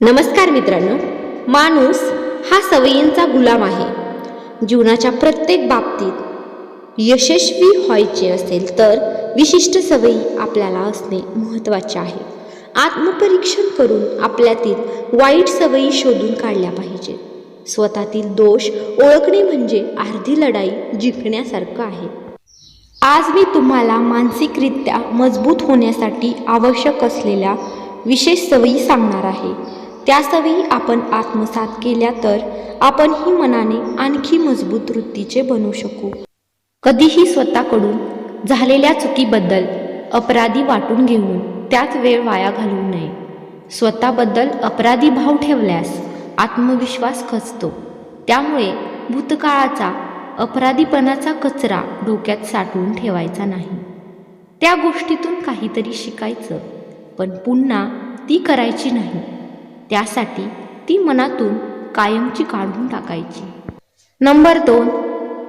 नमस्कार मित्रांनो माणूस हा सवयींचा गुलाम आहे. जीवनाच्या प्रत्येक बाबतीत यशस्वी व्हायचे असेल तर विशिष्ट सवयी आपल्याला असणे महत्त्वाचे आहे. आत्मपरीक्षण करून आपल्यातील वाईट सवयी शोधून काढल्या पाहिजेत. स्वतःतील दोष ओळखणे म्हणजे अर्धी लढाई जिंकण्यासारखं आहे. आज मी तुम्हाला मानसिकरित्या मजबूत होण्यासाठी आवश्यक असलेल्या विशेष सवयी सांगणार आहे. त्या सवयी आपण आत्मसात केल्या तर आपण ही मनाने आणखी मजबूत वृत्तीचे बनू शकू. कधीही स्वतःकडून झालेल्या चुकीबद्दल अपराधी वाटून घेऊन त्यात वेळ वाया घालवू नये. स्वतःबद्दल अपराधी भाव ठेवल्यास आत्मविश्वास खचतो. त्यामुळे भूतकाळाचा अपराधीपणाचा कचरा डोक्यात साठवून ठेवायचा नाही. त्या गोष्टीतून काहीतरी शिकायचं पण पुन्हा ती करायची नाही. त्यासाठी ती मनातून कायमची काढून टाकायची. नंबर दोन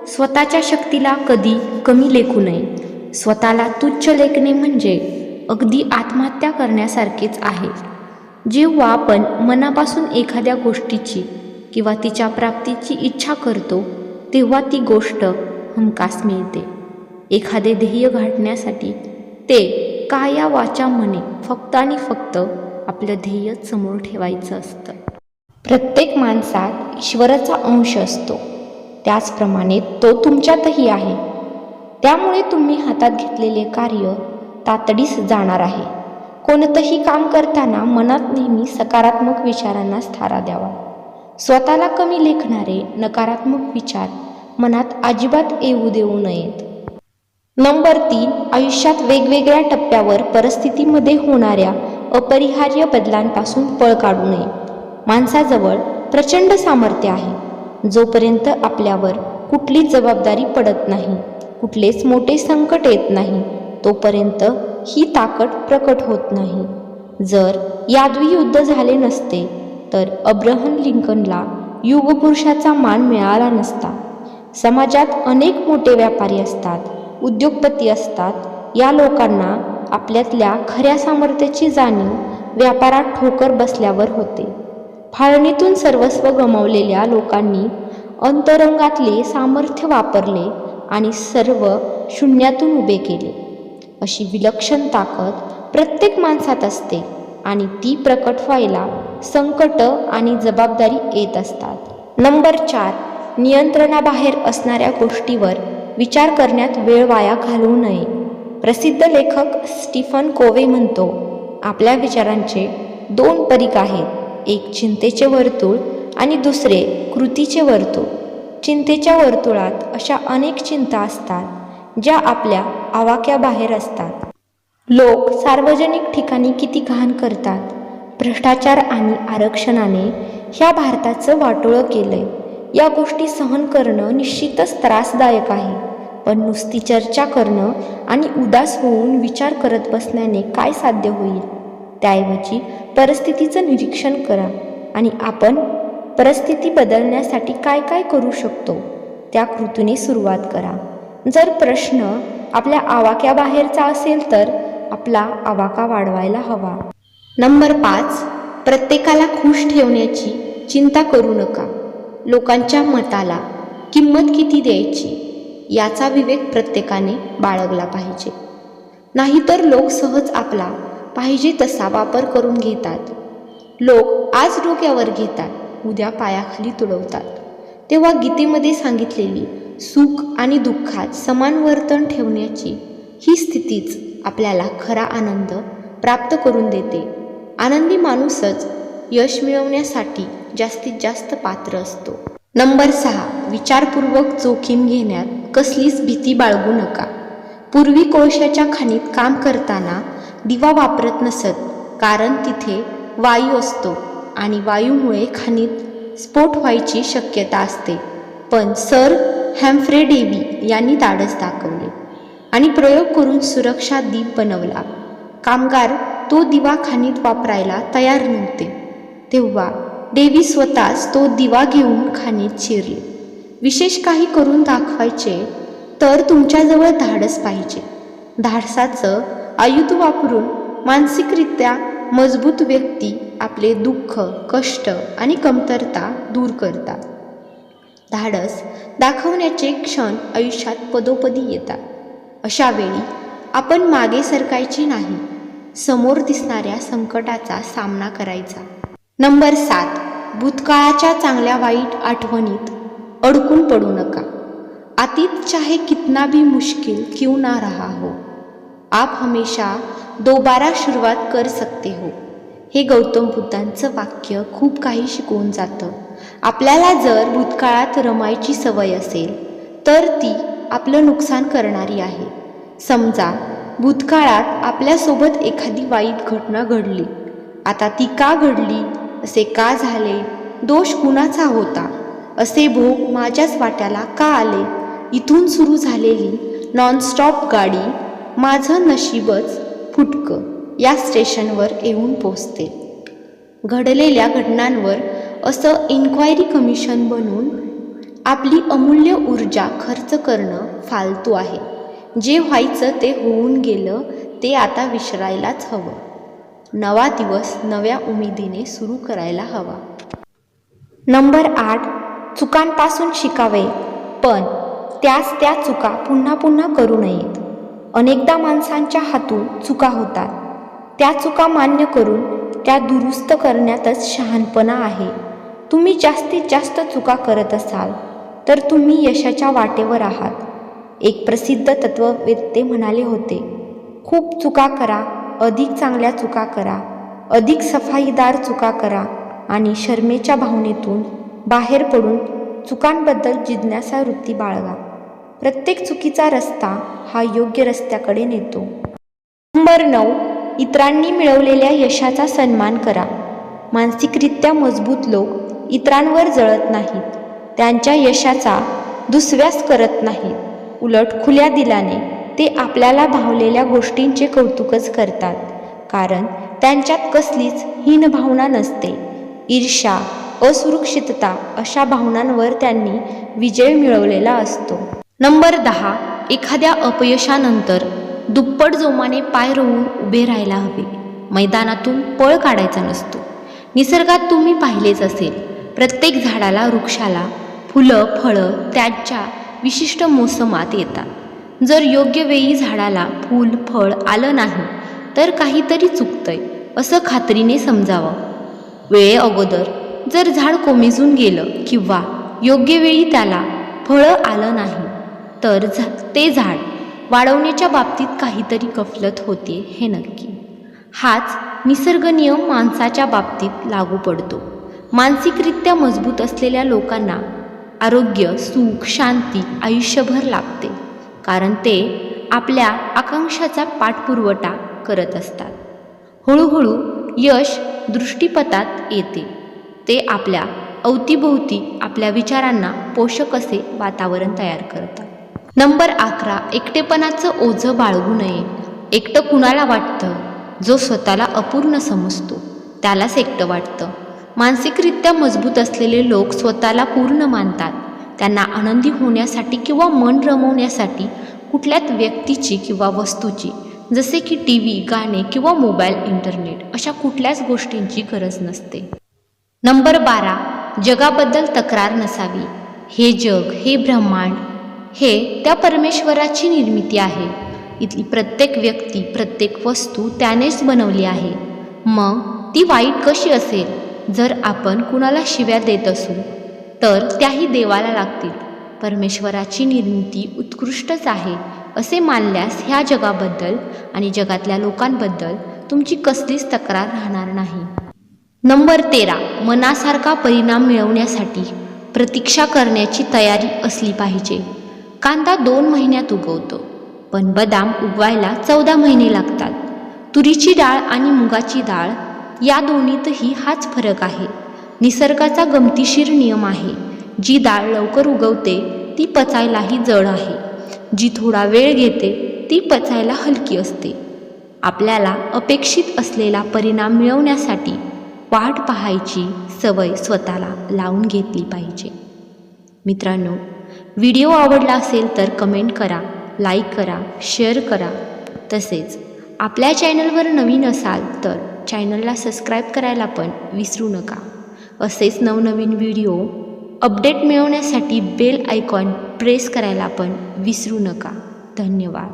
स्वतःच्या शक्तीला कधी कमी लेखू नये. स्वतःला तुच्छ लेखणे म्हणजे अगदी आत्महत्या करण्यासारखेच आहे. जेव्हा आपण मनापासून एखाद्या गोष्टीची किंवा तिच्या प्राप्तीची इच्छा करतो तेव्हा ती गोष्ट हमखास मिळते. एखादे ध्येय गाठण्यासाठी ते काया वाचा म्हणे फक्त आणि फक्त आपलं ध्येय समोर ठेवायचं असतं. प्रत्येक माणसात ईश्वराचा अंश असतो. त्याचप्रमाणे तो तुमच्यातही आहे. त्यामुळे तुम्ही हातात घेतलेले कार्य तातडीस जाणार आहे. कोणतंही काम करताना मनात नेहमी सकारात्मक विचारांना थारा द्यावा. स्वतःला कमी लेखणारे नकारात्मक विचार मनात अजिबात येऊ देऊ नयेत. नंबर तीन आयुष्यात वेगवेगळ्या टप्प्यावर परिस्थितीमध्ये होणाऱ्या अपरिहार्य बदलांपासून पळ काढू नये. माणसाजवळ प्रचंड सामर्थ्य आहे. जोपर्यंत आपल्यावर कुठलीच जबाबदारी पडत नाही कुठलेच मोठे संकट येत नाही तोपर्यंत ही ताकद प्रकट होत नाही. जर यादवी युद्ध झाले नसते तर अब्रहम लिंकनला युगपुरुषाचा मान मिळाला नसता. समाजात अनेक मोठे व्यापारी असतात उद्योगपती असतात या लोकांना आपल्यातल्या खऱ्या सामर्थ्याची जाणीव व्यापारात ठोकर बसल्यावर होते. फाळणीतून सर्वस्व गमावलेल्या लोकांनी अंतरंगातले सामर्थ्य वापरले आणि सर्व शून्यातून उभे केले. अशी विलक्षण ताकद प्रत्येक माणसात असते आणि ती प्रकट व्हायला संकट आणि जबाबदारी येत असतात. नंबर चार नियंत्रणाबाहेर असणाऱ्या गोष्टीवर विचार करण्यात वेळ वाया घालवू नये. प्रसिद्ध लेखक स्टीफन कोवे म्हणतो आपल्या विचारांचे दोन परिक आहेत. एक चिंतेचे वर्तुळ आणि दुसरे कृतीचे वर्तुळ. चिंतेच्या वर्तुळात अशा अनेक चिंता असतात ज्या आपल्या आवाक्याबाहेर असतात. लोक सार्वजनिक ठिकाणी किती घाण करतात? भ्रष्टाचार आणि आरक्षणाने ह्या भारताचं वाटोळं केलंय. या गोष्टी सहन करणं निश्चितच त्रासदायक आहे. पण नुसती चर्चा करणं आणि उदास होऊन विचार करत बसण्याने काय साध्य होईल? त्याऐवजी परिस्थितीचं निरीक्षण करा आणि आपण परिस्थिती बदलण्यासाठी काय काय करू शकतो त्या कृतीने सुरुवात करा. जर प्रश्न आपल्या आवाक्याबाहेरचा असेल तर आपला आवाका वाढवायला हवा. नंबर पाच प्रत्येकाला खुश ठेवण्याची चिंता करू नका. लोकांच्या मताला किंमत किती द्यायची? याचा विवेक प्रत्येकाने बाळगला पाहिजे. नाहीतर लोक सहज आपला पाहिजे तसा वापर करून घेतात. लोक आज डोक्यावर घेतात उद्या पायाखाली तुडवतात. तेव्हा गीतेमध्ये सांगितलेली सुख आणि दुःखात समान वर्तन ठेवण्याची ही स्थितीच आपल्याला खरा आनंद प्राप्त करून देते. आनंदी माणूसच यश मिळवण्यासाठी जास्तीत जास्त पात्र असतो. नंबर सहा. विचारपूर्वक जोखीम घेण्यात कसलीच भीती बाळगू नका. पूर्वी कोळशाच्या खाणीत काम करताना दिवा वापरत नसत कारण तिथे वायू असतो आणि वायूमुळे खाणीत स्फोट व्हायची शक्यता असते. पण सर हॅम्फ्रे डेवी यांनी धाडस दाखवले आणि प्रयोग करून सुरक्षा दीप बनवला. कामगार तो दिवा खाणीत वापरायला तयार नव्हते. तेव्हा देवी स्वतःच तो दिवा घेऊन खाणीत शिरले. विशेष काही करून दाखवायचे तर तुमच्याजवळ धाडस पाहिजे. धाडसाचं आयुध वापरून मानसिकरित्या मजबूत व्यक्ती आपले दुःख कष्ट आणि कमतरता दूर करतात. धाडस दाखवण्याचे क्षण आयुष्यात पदोपदी येतात. अशा वेळी आपण मागे सरकायची नाही समोर दिसणाऱ्या संकटाचा सामना करायचा. नंबर सात भूतकाळाच्या चांगल्या वाईट आठवणीत अडकून पडू नका. अतीत चाहे कितना भी मुश्किल क्यों ना रहा हो. आप हमेशा दोबारा सुरुवात कर सकते हो. हे गौतम बुद्धांचं वाक्य खूप काही शिकवून जातं. आपल्याला जर भूतकाळात रमायची सवय असेल तर ती आपलं नुकसान करणारी आहे. समजा भूतकाळात आपल्यासोबत एखादी वाईट घटना घडली. आता ती का घडली? असे का झाले? दोष कुणाचा होता? असे भोग माझ्याच वाट्याला का आले? इथून सुरू झालेली नॉनस्टॉप गाडी माझं नशीबच फुटकं या स्टेशनवर येऊन पोचते घडलेल्या घटनांवर असं इन्क्वायरी कमिशन बनवून आपली अमूल्य ऊर्जा खर्च करणं फालतू आहे. जे व्हायचं ते होऊन गेलं ते आता विसरायलाच हवं. नवा दिवस नव्या उमेदीने सुरू करायला हवा. नंबर आठ चुकांपासून शिकावे. पण त्याच त्या चुका पुन्हा पुन्हा करू नयेत. अनेकदा माणसांच्या हातून चुका होतात. त्या चुका मान्य करून त्या दुरुस्त करण्यातच शहाणपणा आहे. तुम्ही जास्तीत जास्त चुका करत असाल तर तुम्ही यशाच्या वाटेवर आहात. एक प्रसिद्ध तत्ववेत्ते म्हणाले होते खूप चुका करा अधिक चांगल्या चुका करा अधिक सफाईदार चुका करा आणि शर्मेच्या भावनेतून बाहेर पडून चुकांबद्दल जिज्ञासा वृत्ती बाळगा. प्रत्येक चुकीचा रस्ता हा योग्य रस्त्याकडे नेतो. नंबर नऊ इतरांनी मिळवलेल्या यशाचा सन्मान करा. मानसिकरित्या मजबूत लोक इतरांवर जळत नाहीत. त्यांच्या यशाचा दुस्व्यास करत नाहीत. उलट खुल्या दिलाने ते आपल्याला भावलेल्या गोष्टींचे कौतुकच करतात. कारण त्यांच्यात कसलीच हीन भावना नसते. ईर्ष्या असुरक्षितता अशा भावनांवर त्यांनी विजय मिळवलेला असतो. नंबर दहा एखाद्या अपयशानंतर दुप्पट जोमाने पाय रोवून उभे राहायला हवे. मैदानातून पळ काढायचा नसतो. निसर्गात तुम्ही पाहिलेच असेल प्रत्येक झाडाला वृक्षाला फुलं फळं त्याच्या विशिष्ट मोसमात येतात. जर योग्य वेळी झाडाला फूल फळ आलं नाही तर काहीतरी चुकतंय असं खात्रीने समजावं. वेळे अगोदर जर झाड कोमेजून गेलं किंवा योग्य वेळी त्याला फळं आलं नाही तर झा ते झाड वाढवण्याच्या बाबतीत काहीतरी गफलत होते हे नक्की. हाच निसर्ग नियम माणसाच्या बाबतीत लागू पडतो. मानसिकरित्या मजबूत असलेल्या लोकांना आरोग्य सुख शांती आयुष्यभर लागते कारण ते आपल्या आकांक्षाचा पाठपुरवठा करत असतात. हळूहळू यश दृष्टीपथात येते. ते आपल्या अवतीभोवती आपल्या विचारांना पोषक असे वातावरण तयार करतात. नंबर अकरा एकटेपणाचं ओझं बाळगू नये. एकटं कुणाला वाटतं? जो स्वतःला अपूर्ण समजतो त्यालाच एकटं वाटतं. मानसिकरित्या मजबूत असलेले लोक स्वतःला पूर्ण मानतात. त्यांना आनंदी होण्यासाठी किंवा मन रमवण्यासाठी कुठल्याच व्यक्तीची किंवा वस्तूची जसे की टी व्ही गाणे किंवा मोबाईल इंटरनेट अशा कुठल्याच गोष्टींची गरज नसते. नंबर बारा जगाबद्दल तक्रार नसावी. हे जग हे ब्रह्मांड हे त्या परमेश्वराची निर्मिती आहे. इथली प्रत्येक व्यक्ती प्रत्येक वस्तू त्यानेच बनवली आहे. मग ती वाईट कशी असेल? जर आपण कुणाला शिव्या देत असू तर त्याही देवाला लागतील. परमेश्वराची निर्मिती उत्कृष्टच आहे असे मानल्यास ह्या जगाबद्दल आणि जगातल्या लोकांबद्दल तुमची कसलीच तक्रार राहणार नाही. नंबर तेरा मनासारखा परिणाम मिळवण्यासाठी प्रतीक्षा करण्याची तयारी असली पाहिजे. कांदा दोन महिन्यात उगवतो पण बदाम उगवायला चौदा महिने लागतात. तुरीची डाळ आणि मुगाची डाळ या दोन्हीतही हाच फरक आहे. निसर्गाचा गमतीशीर नियम आहे. जी डाळ लवकर उगवते ती पचायलाही जड आहे. जी थोडा वेळ घेते ती पचायला हलकी असते. आपल्याला अपेक्षित असलेला परिणाम मिळवण्यासाठी वाट पाहायची सवय स्वतःला लावून घेतली पाहिजे. मित्रांनो व्हिडिओ आवडला असेल तर कमेंट करा लाईक करा शेअर करा. तसेच आपल्या चॅनलवर नवीन असाल तर चॅनलला सबस्क्राईब करायला पण विसरू नका. असेच नवनवीन व्हिडिओ अपडेट मिळवण्यासाठी बेल आयकॉन प्रेस करायला पण विसरू नका. धन्यवाद.